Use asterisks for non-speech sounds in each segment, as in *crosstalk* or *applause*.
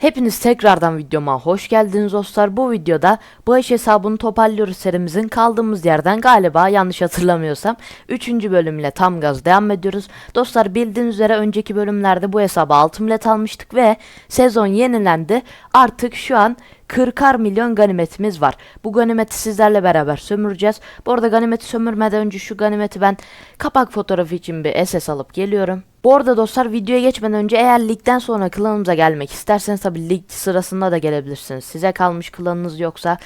Hepiniz tekrardan videoma hoş geldiniz dostlar. Bu videoda bağış hesabını toparlıyoruz serimizin kaldığımız yerden galiba yanlış hatırlamıyorsam 3. bölümle tam gaz devam ediyoruz. Dostlar bildiğiniz üzere önceki bölümlerde bu hesaba 6 millet almıştık ve sezon yenilendi. Artık şu an 40'ar milyon ganimetimiz var. Bu ganimeti sizlerle beraber sömüreceğiz. Bu arada ganimeti sömürmeden önce şu ganimeti ben kapak fotoğrafı için bir SS alıp geliyorum. Bu arada dostlar videoya geçmeden önce eğer ligden sonra klanımıza gelmek isterseniz tabi lig sırasında da gelebilirsiniz. Size kalmış klanınız yoksa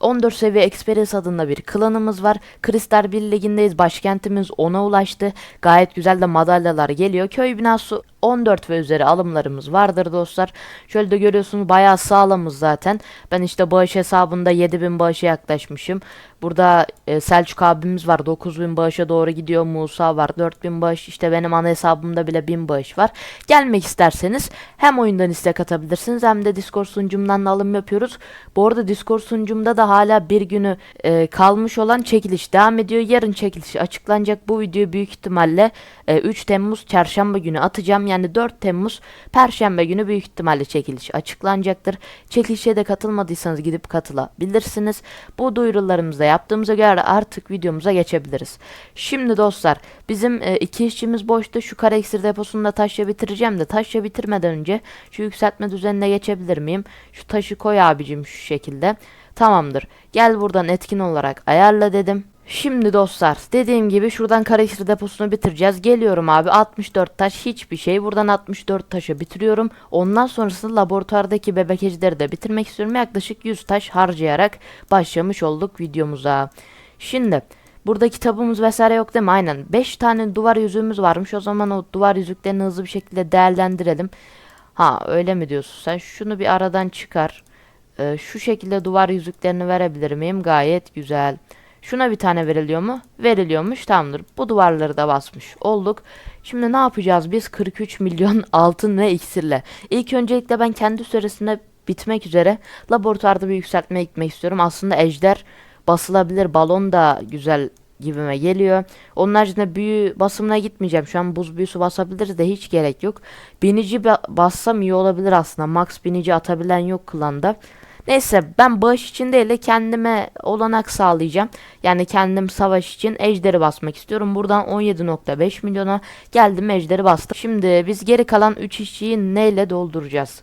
14 seviye Experience adında bir klanımız var. Kristal 1 ligindeyiz. Başkentimiz 10'a ulaştı. Gayet güzel de madalyalar geliyor. Köy binası 14 ve üzeri alımlarımız vardır dostlar. Şöyle de görüyorsunuz bayağı sağlamız zaten. Ben işte bağış hesabında 7000 bağışa yaklaşmışım. Burada e, Selçuk abimiz var 9000 bağışa doğru gidiyor. Musa var 4000 bağış. İşte benim ana hesabımda bile 1000 bağış var. Gelmek isterseniz hem oyundan istek atabilirsiniz hem de Discord sunucumdan da alım yapıyoruz. Bu arada Discord sunucumda da hala bir günü e, kalmış olan çekiliş devam ediyor. Yarın çekiliş açıklanacak. Bu videoyu büyük ihtimalle e, 3 Temmuz çarşamba günü atacağım. Yani 4 Temmuz perşembe günü büyük ihtimalle çekiliş açıklanacaktır. Çekilişe de katılmadıysanız gidip katılabilirsiniz. Bu duyurularımızı da yaptığımıza göre artık videomuza geçebiliriz. Şimdi dostlar bizim e, iki işçimiz boşta. Şu kara iksir deposunda taşla bitireceğim de taşla bitirmeden önce şu yükseltme düzenine geçebilir miyim? Şu taşı koy abicim şu şekilde. Tamamdır. Gel buradan etkin olarak ayarla dedim. Şimdi dostlar dediğim gibi şuradan karaksır deposunu bitireceğiz. Geliyorum abi 64 taş hiçbir şey. Buradan 64 taşı bitiriyorum. Ondan sonrasında laboratuvardaki bebekecileri de bitirmek istiyorum. Yaklaşık 100 taş harcayarak başlamış olduk videomuza. Şimdi burada kitabımız vesaire yok değil mi? Aynen 5 tane duvar yüzüğümüz varmış. O zaman o duvar yüzüklerini hızlı bir şekilde değerlendirelim. Ha öyle mi diyorsun sen? Şunu bir aradan çıkar. Ee, şu şekilde duvar yüzüklerini verebilir miyim? Gayet güzel. Şuna bir tane veriliyor mu? Veriliyormuş tamamdır. Bu duvarları da basmış olduk. Şimdi ne yapacağız biz 43 milyon *laughs* altın ve iksirle. İlk öncelikle ben kendi süresinde bitmek üzere laboratuvarda bir yükseltmeye gitmek istiyorum. Aslında ejder basılabilir balon da güzel gibime geliyor. Onun haricinde büyü basımına gitmeyeceğim. Şu an buz büyüsü basabiliriz de hiç gerek yok. Binici bassam iyi olabilir aslında. Max binici atabilen yok klanda. Neyse ben bağış için değil de kendime olanak sağlayacağım. Yani kendim savaş için ejderi basmak istiyorum. Buradan 17.5 milyona geldim ejderi bastım. Şimdi biz geri kalan 3 işçiyi neyle dolduracağız?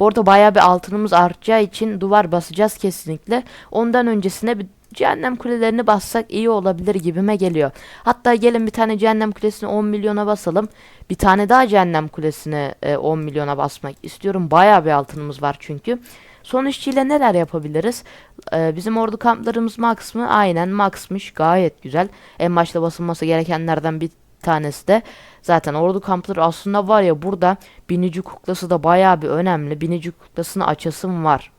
Bu arada bayağı bir altınımız artacağı için duvar basacağız kesinlikle. Ondan öncesine bir cehennem kulelerini bassak iyi olabilir gibime geliyor. Hatta gelin bir tane cehennem kulesini 10 milyona basalım. Bir tane daha cehennem kulesini 10 milyona basmak istiyorum. Bayağı bir altınımız var çünkü. Son işçiyle neler yapabiliriz? Ee, bizim ordu kamplarımız max mı? Aynen maxmış. Gayet güzel. En başta basılması gerekenlerden bir tanesi de zaten ordu kampları aslında var ya burada binici kuklası da bayağı bir önemli. Binici kuklasını açasım var.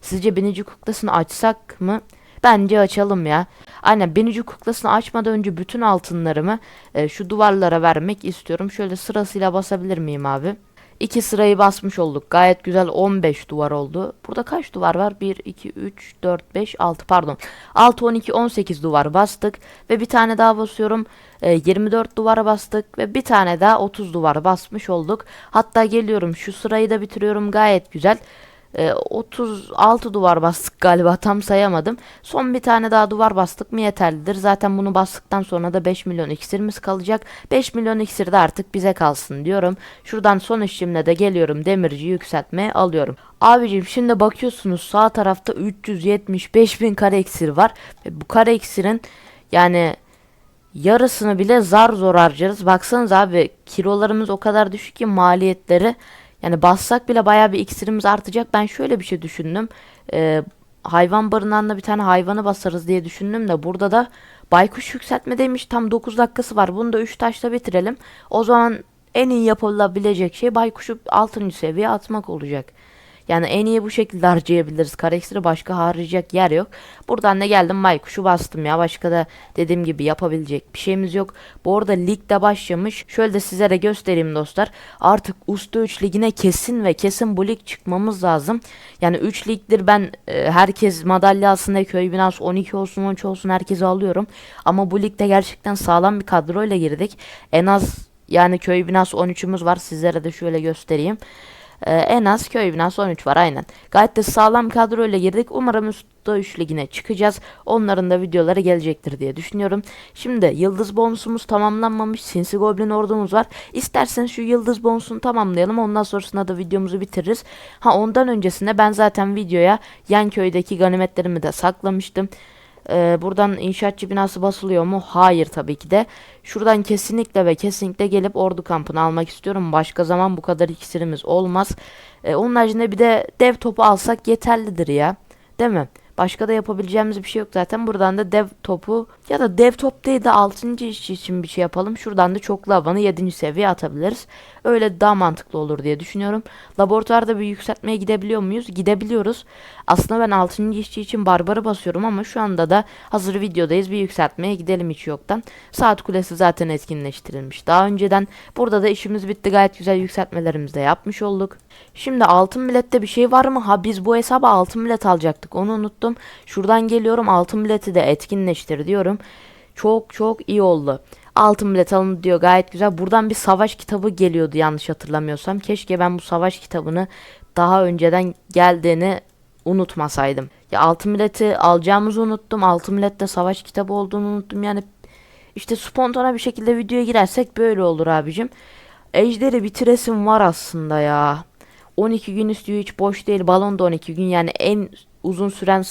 Sizce binici kuklasını açsak mı? Bence açalım ya. Aynen binici kuklasını açmadan önce bütün altınlarımı e, şu duvarlara vermek istiyorum. Şöyle sırasıyla basabilir miyim abi? İki sırayı basmış olduk. Gayet güzel 15 duvar oldu. Burada kaç duvar var? 1, 2, 3, 4, 5, 6 pardon. 6, 12, 18 duvar bastık. Ve bir tane daha basıyorum. E, 24 duvara bastık. Ve bir tane daha 30 duvar basmış olduk. Hatta geliyorum şu sırayı da bitiriyorum. Gayet güzel. E, ee, 36 duvar bastık galiba tam sayamadım. Son bir tane daha duvar bastık mı yeterlidir. Zaten bunu bastıktan sonra da 5 milyon iksirimiz kalacak. 5 milyon iksir de artık bize kalsın diyorum. Şuradan son işimle de geliyorum demirci yükseltmeye alıyorum. Abicim şimdi bakıyorsunuz sağ tarafta 375 bin kare iksir var. Ve bu kare iksirin yani yarısını bile zar zor harcarız. Baksanız abi kilolarımız o kadar düşük ki maliyetleri yani bassak bile baya bir iksirimiz artacak. Ben şöyle bir şey düşündüm. Ee, hayvan barınağında bir tane hayvanı basarız diye düşündüm de burada da baykuş yükseltme demiş. Tam 9 dakikası var. Bunu da 3 taşla bitirelim. O zaman en iyi yapılabilecek şey baykuşu 6. seviye atmak olacak. Yani en iyi bu şekilde harcayabiliriz. Kara başka harcayacak yer yok. Buradan ne geldim baykuşu bastım ya. Başka da dediğim gibi yapabilecek bir şeyimiz yok. Bu arada lig de başlamış. Şöyle de sizlere göstereyim dostlar. Artık Usta 3 ligine kesin ve kesin bu lig çıkmamız lazım. Yani 3 ligdir ben e, herkes madalya aslında köy binası 12 olsun 13 olsun herkesi alıyorum. Ama bu ligde gerçekten sağlam bir kadroyla girdik. En az yani köy binası 13'ümüz var. Sizlere de şöyle göstereyim. Ee, en az köy binası 13 var aynen. Gayet de sağlam kadroyla girdik. Umarım Usta 3 ligine çıkacağız. Onların da videoları gelecektir diye düşünüyorum. Şimdi yıldız bonusumuz tamamlanmamış. Sinsi Goblin ordumuz var. İsterseniz şu yıldız bonusunu tamamlayalım. Ondan sonrasında da videomuzu bitiririz. Ha ondan öncesinde ben zaten videoya yan köydeki ganimetlerimi de saklamıştım. Ee, buradan inşaatçı binası basılıyor mu? Hayır tabii ki de. Şuradan kesinlikle ve kesinlikle gelip ordu kampını almak istiyorum. Başka zaman bu kadar iksirimiz olmaz. Ee, onun haricinde bir de dev topu alsak yeterlidir ya. Değil mi? Başka da yapabileceğimiz bir şey yok zaten. Buradan da dev topu ya da dev top değil de 6. işçi için bir şey yapalım. Şuradan da çoklu havanı 7. seviye atabiliriz. Öyle daha mantıklı olur diye düşünüyorum. Laboratuvarda bir yükseltmeye gidebiliyor muyuz? Gidebiliyoruz. Aslında ben 6. işçi için barbarı basıyorum ama şu anda da hazır videodayız. Bir yükseltmeye gidelim hiç yoktan. Saat kulesi zaten etkinleştirilmiş. Daha önceden burada da işimiz bitti. Gayet güzel yükseltmelerimizi de yapmış olduk. Şimdi altın bilette bir şey var mı? Ha biz bu hesaba altın bilet alacaktık. Onu unuttum. Şuradan geliyorum altın bileti de etkinleştir diyorum. Çok çok iyi oldu. Altın bilet alın diyor gayet güzel. Buradan bir savaş kitabı geliyordu yanlış hatırlamıyorsam. Keşke ben bu savaş kitabını daha önceden geldiğini unutmasaydım. Ya altın bileti alacağımızı unuttum. Altın bilette savaş kitabı olduğunu unuttum. Yani işte spontane bir şekilde videoya girersek böyle olur abicim. Ejderi bitiresim var aslında ya. 12 gün istiyor hiç boş değil. Balon da 12 gün yani en uzun süren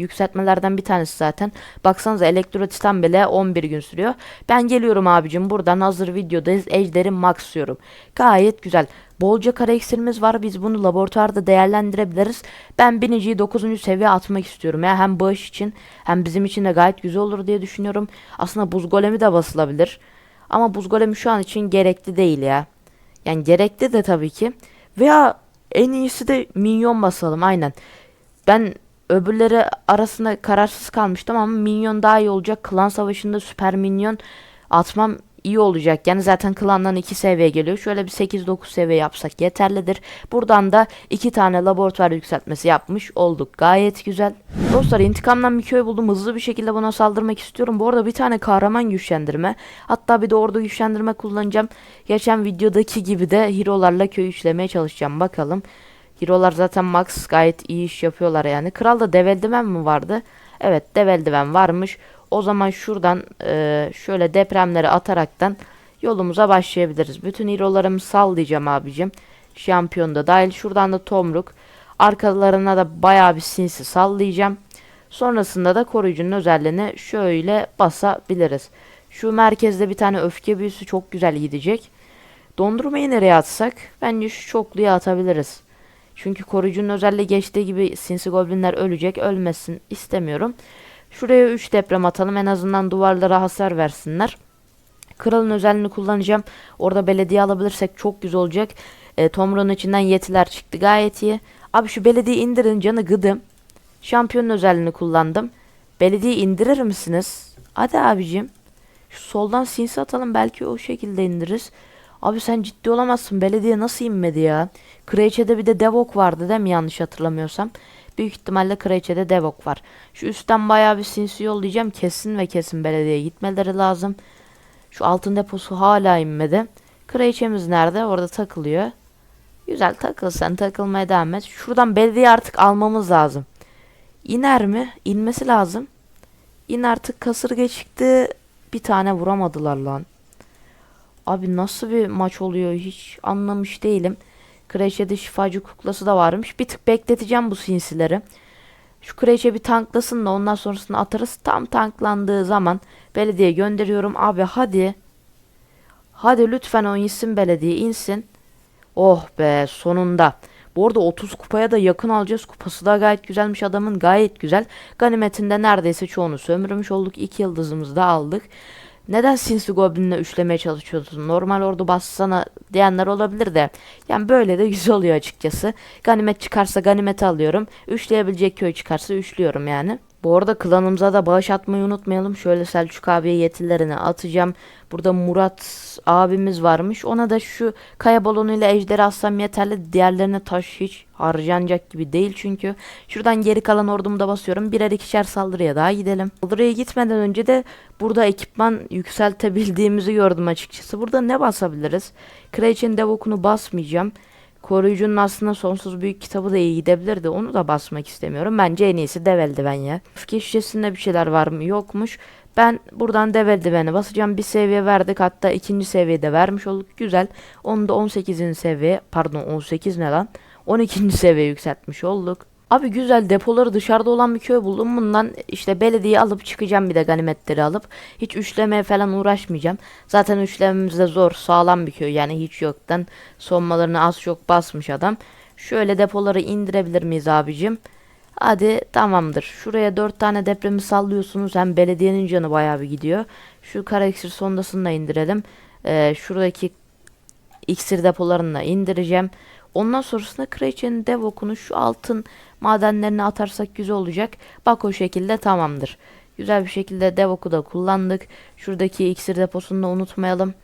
yükseltmelerden bir tanesi zaten. Baksanıza Elektro Titan bile 11 gün sürüyor. Ben geliyorum abicim buradan hazır videodayız. Ejderi maxlıyorum. Gayet güzel. Bolca kara iksirimiz var. Biz bunu laboratuvarda değerlendirebiliriz. Ben biniciyi 9. seviye atmak istiyorum. Ya hem bağış için hem bizim için de gayet güzel olur diye düşünüyorum. Aslında buz golemi de basılabilir. Ama buz golemi şu an için gerekli değil ya. Yani gerekli de tabii ki. Veya en iyisi de minyon basalım aynen. Ben öbürleri arasında kararsız kalmıştım ama minyon daha iyi olacak. Klan savaşında süper minyon atmam iyi olacak. Yani zaten klandan 2 seviye geliyor. Şöyle bir 8-9 seviye yapsak yeterlidir. Buradan da 2 tane laboratuvar yükseltmesi yapmış olduk. Gayet güzel. Dostlar intikamdan bir köy buldum. Hızlı bir şekilde buna saldırmak istiyorum. Bu arada bir tane kahraman güçlendirme. Hatta bir de ordu güçlendirme kullanacağım. Geçen videodaki gibi de hero'larla köy işlemeye çalışacağım. Bakalım. Hero'lar zaten max gayet iyi iş yapıyorlar yani. Kralda dev eldiven mi vardı? Evet dev eldiven varmış. O zaman şuradan e, şöyle depremleri ataraktan yolumuza başlayabiliriz. Bütün hero'larımı sallayacağım abicim. Şampiyon da dahil. Şuradan da tomruk. Arkalarına da bayağı bir sinsi sallayacağım. Sonrasında da koruyucunun özelliğini şöyle basabiliriz. Şu merkezde bir tane öfke büyüsü çok güzel gidecek. Dondurmayı nereye atsak? Bence şu çokluya atabiliriz. Çünkü koruyucunun özelliği geçtiği gibi sinsi goblinler ölecek. Ölmesin istemiyorum. Şuraya 3 deprem atalım. En azından duvarlara hasar versinler. Kralın özelliğini kullanacağım. Orada belediye alabilirsek çok güzel olacak. E, Tomron'un içinden yetiler çıktı. Gayet iyi. Abi şu belediye indirin canı gıdım. Şampiyonun özelliğini kullandım. Belediye indirir misiniz? Hadi abicim. Şu soldan sinsi atalım belki o şekilde indiririz. Abi sen ciddi olamazsın. Belediye nasıl inmedi ya? Kraliçe'de bir de Devok vardı değil mi yanlış hatırlamıyorsam. Büyük ihtimalle Kraliçe'de Devok var. Şu üstten bayağı bir sinsi yollayacağım. Kesin ve kesin belediyeye gitmeleri lazım. Şu altın deposu hala inmedi. Kraliçemiz nerede? Orada takılıyor. Güzel takıl sen takılmaya devam et. Şuradan belediye artık almamız lazım. İner mi? İnmesi lazım. İn artık kasırga çıktı. Bir tane vuramadılar lan. Abi nasıl bir maç oluyor hiç anlamış değilim. Kraliçe'de şifacı kuklası da varmış. Bir tık bekleteceğim bu sinsileri. Şu kraliçe bir tanklasın da ondan sonrasını atarız. Tam tanklandığı zaman belediye gönderiyorum. Abi hadi. Hadi lütfen o insin belediye insin. Oh be sonunda. Bu arada 30 kupaya da yakın alacağız. Kupası da gayet güzelmiş adamın. Gayet güzel. Ganimetinde neredeyse çoğunu sömürmüş olduk. 2 yıldızımızı da aldık. Neden Sinsi Goblin'le üçlemeye çalışıyorsun? Normal ordu bassana diyenler olabilir de. Yani böyle de güzel oluyor açıkçası. Ganimet çıkarsa ganimeti alıyorum. Üçleyebilecek köy çıkarsa üçlüyorum yani. Bu arada klanımıza da bağış atmayı unutmayalım. Şöyle Selçuk abiye yetilerini atacağım. Burada Murat abimiz varmış. Ona da şu kaya balonuyla ejderi atsam yeterli. Diğerlerine taş hiç harcanacak gibi değil çünkü. Şuradan geri kalan ordumu da basıyorum. Birer ikişer saldırıya daha gidelim. Saldırıya gitmeden önce de burada ekipman yükseltebildiğimizi gördüm açıkçası. Burada ne basabiliriz? Kraliçenin devokunu basmayacağım. Koruyucunun aslında sonsuz büyük kitabı da iyi gidebilirdi. Onu da basmak istemiyorum. Bence en iyisi dev eldiven ya. Öfke şişesinde bir şeyler var mı? Yokmuş. Ben buradan dev eldiveni basacağım. Bir seviye verdik. Hatta ikinci seviyede vermiş olduk. Güzel. Onu da 18. seviye pardon 18 ne lan? 12. seviye yükseltmiş olduk. Abi güzel depoları dışarıda olan bir köy buldum. Bundan işte belediye alıp çıkacağım bir de ganimetleri alıp. Hiç üçlemeye falan uğraşmayacağım. Zaten üçlememiz de zor. Sağlam bir köy yani hiç yoktan. Sonmalarını az çok basmış adam. Şöyle depoları indirebilir miyiz abicim? Hadi tamamdır. Şuraya dört tane depremi sallıyorsunuz. Hem belediyenin canı bayağı bir gidiyor. Şu kara iksir sondasını da indirelim. Ee, şuradaki iksir depolarını da indireceğim. Ondan sonrasında kraliçenin dev okunu şu altın madenlerine atarsak güzel olacak. Bak o şekilde tamamdır. Güzel bir şekilde dev oku da kullandık. Şuradaki iksir deposunu da unutmayalım.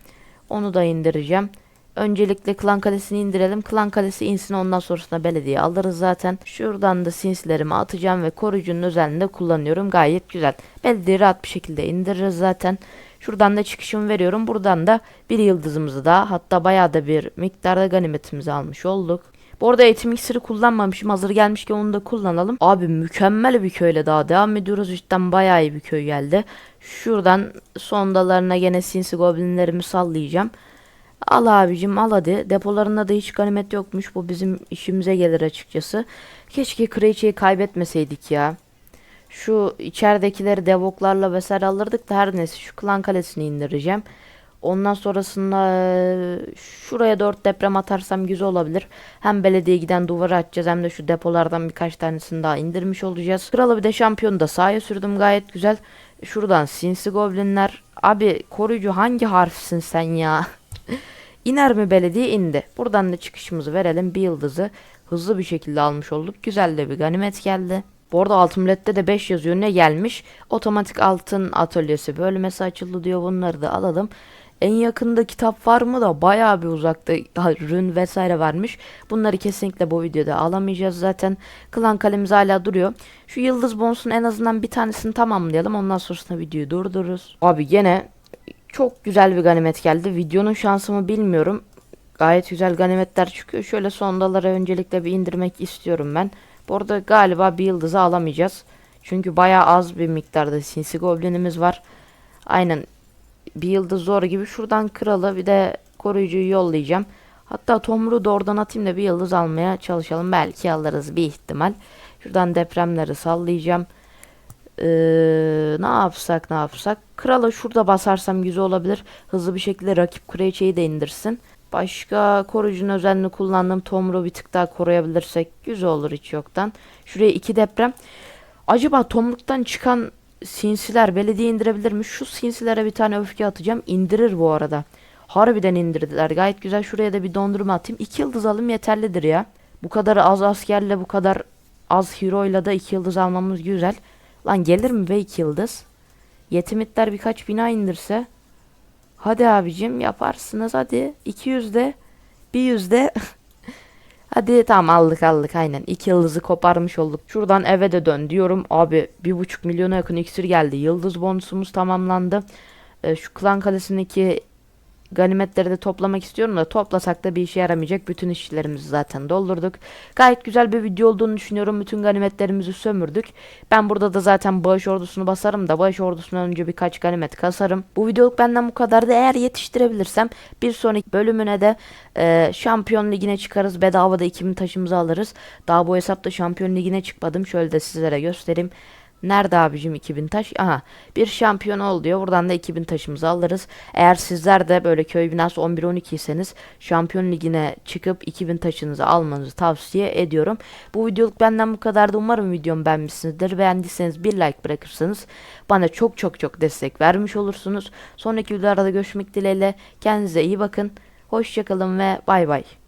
Onu da indireceğim. Öncelikle klan kalesini indirelim. Klan kalesi insin ondan sonrasında belediye alırız zaten. Şuradan da sinsilerimi atacağım ve koruyucunun özelliğinde kullanıyorum. Gayet güzel. Belediye rahat bir şekilde indiririz zaten. Şuradan da çıkışımı veriyorum. Buradan da bir yıldızımızı da hatta bayağı da bir miktarda ganimetimizi almış olduk. Bu arada eğitim iksiri kullanmamışım. Hazır gelmişken onu da kullanalım. Abi mükemmel bir köyle daha devam ediyoruz. Cidden bayağı iyi bir köy geldi. Şuradan sondalarına gene sinsi goblinlerimi sallayacağım. Al abicim al hadi. Depolarında da hiç ganimet yokmuş. Bu bizim işimize gelir açıkçası. Keşke Kraliçeyi kaybetmeseydik ya. Şu içeridekileri devoklarla vesaire alırdık da her neyse şu klan kalesini indireceğim. Ondan sonrasında şuraya 4 deprem atarsam güzel olabilir. Hem belediye giden duvarı açacağız hem de şu depolardan birkaç tanesini daha indirmiş olacağız. Kralı bir de şampiyonu da sahaya sürdüm gayet güzel. Şuradan sinsi goblinler. Abi koruyucu hangi harfsin sen ya? *laughs* İner mi belediye indi. Buradan da çıkışımızı verelim. Bir yıldızı hızlı bir şekilde almış olduk. Güzel de bir ganimet geldi. Bu arada altınlette de 5 yazıyor. Ne gelmiş? Otomatik altın atölyesi bölmesi açıldı diyor. Bunları da alalım. En yakında kitap var mı da bayağı bir uzakta rün vesaire varmış. Bunları kesinlikle bu videoda alamayacağız zaten. Klan kalemiz hala duruyor. Şu yıldız bonsun en azından bir tanesini tamamlayalım. Ondan sonrasında videoyu durdururuz. Abi gene çok güzel bir ganimet geldi. Videonun şansımı bilmiyorum. Gayet güzel ganimetler çıkıyor. Şöyle sondalara öncelikle bir indirmek istiyorum ben. Bu arada galiba bir yıldızı alamayacağız. Çünkü bayağı az bir miktarda sinsi goblinimiz var. Aynen bir yıldız zor gibi. Şuradan kralı bir de koruyucuyu yollayacağım. Hatta Tomru da oradan atayım da bir yıldız almaya çalışalım. Belki alırız bir ihtimal. Şuradan depremleri sallayacağım. Ee, ne yapsak ne yapsak. Krala şurada basarsam güzel olabilir. Hızlı bir şekilde rakip kraliçeyi de indirsin. Başka koruyucunun özelliğini kullandığım Tomru bir tık daha koruyabilirsek güzel olur hiç yoktan. Şuraya iki deprem. Acaba tomruktan çıkan sinsiler belediye indirebilir mi? Şu sinsilere bir tane öfke atacağım. İndirir bu arada. Harbiden indirdiler. Gayet güzel. Şuraya da bir dondurma atayım. İki yıldız alayım yeterlidir ya. Bu kadar az askerle bu kadar az hero'yla da iki yıldız almamız güzel. Lan gelir mi be iki yıldız? Yetimitler birkaç bina indirse. Hadi abicim yaparsınız hadi. 200 de. Bir yüzde. *laughs* hadi tamam aldık aldık aynen. İki yıldızı koparmış olduk. Şuradan eve de dön diyorum. Abi bir buçuk milyona yakın iksir geldi. Yıldız bonusumuz tamamlandı. Ee, şu klan kalesindeki ganimetleri de toplamak istiyorum da toplasak da bir işe yaramayacak. Bütün işlerimizi zaten doldurduk. Gayet güzel bir video olduğunu düşünüyorum. Bütün ganimetlerimizi sömürdük. Ben burada da zaten bağış ordusunu basarım da bağış ordusundan önce birkaç ganimet kasarım. Bu videoluk benden bu kadar da eğer yetiştirebilirsem bir sonraki bölümüne de e, şampiyon ligine çıkarız. Bedava da 2000 taşımızı alırız. Daha bu hesapta şampiyon ligine çıkmadım. Şöyle de sizlere göstereyim. Nerede abicim 2000 taş? Aha bir şampiyon ol diyor. Buradan da 2000 taşımızı alırız. Eğer sizler de böyle köy binası 11-12 iseniz şampiyon ligine çıkıp 2000 taşınızı almanızı tavsiye ediyorum. Bu videoluk benden bu kadardı. Umarım videomu beğenmişsinizdir. Beğendiyseniz bir like bırakırsanız bana çok çok çok destek vermiş olursunuz. Sonraki videolarda görüşmek dileğiyle. Kendinize iyi bakın. Hoşçakalın ve bay bay.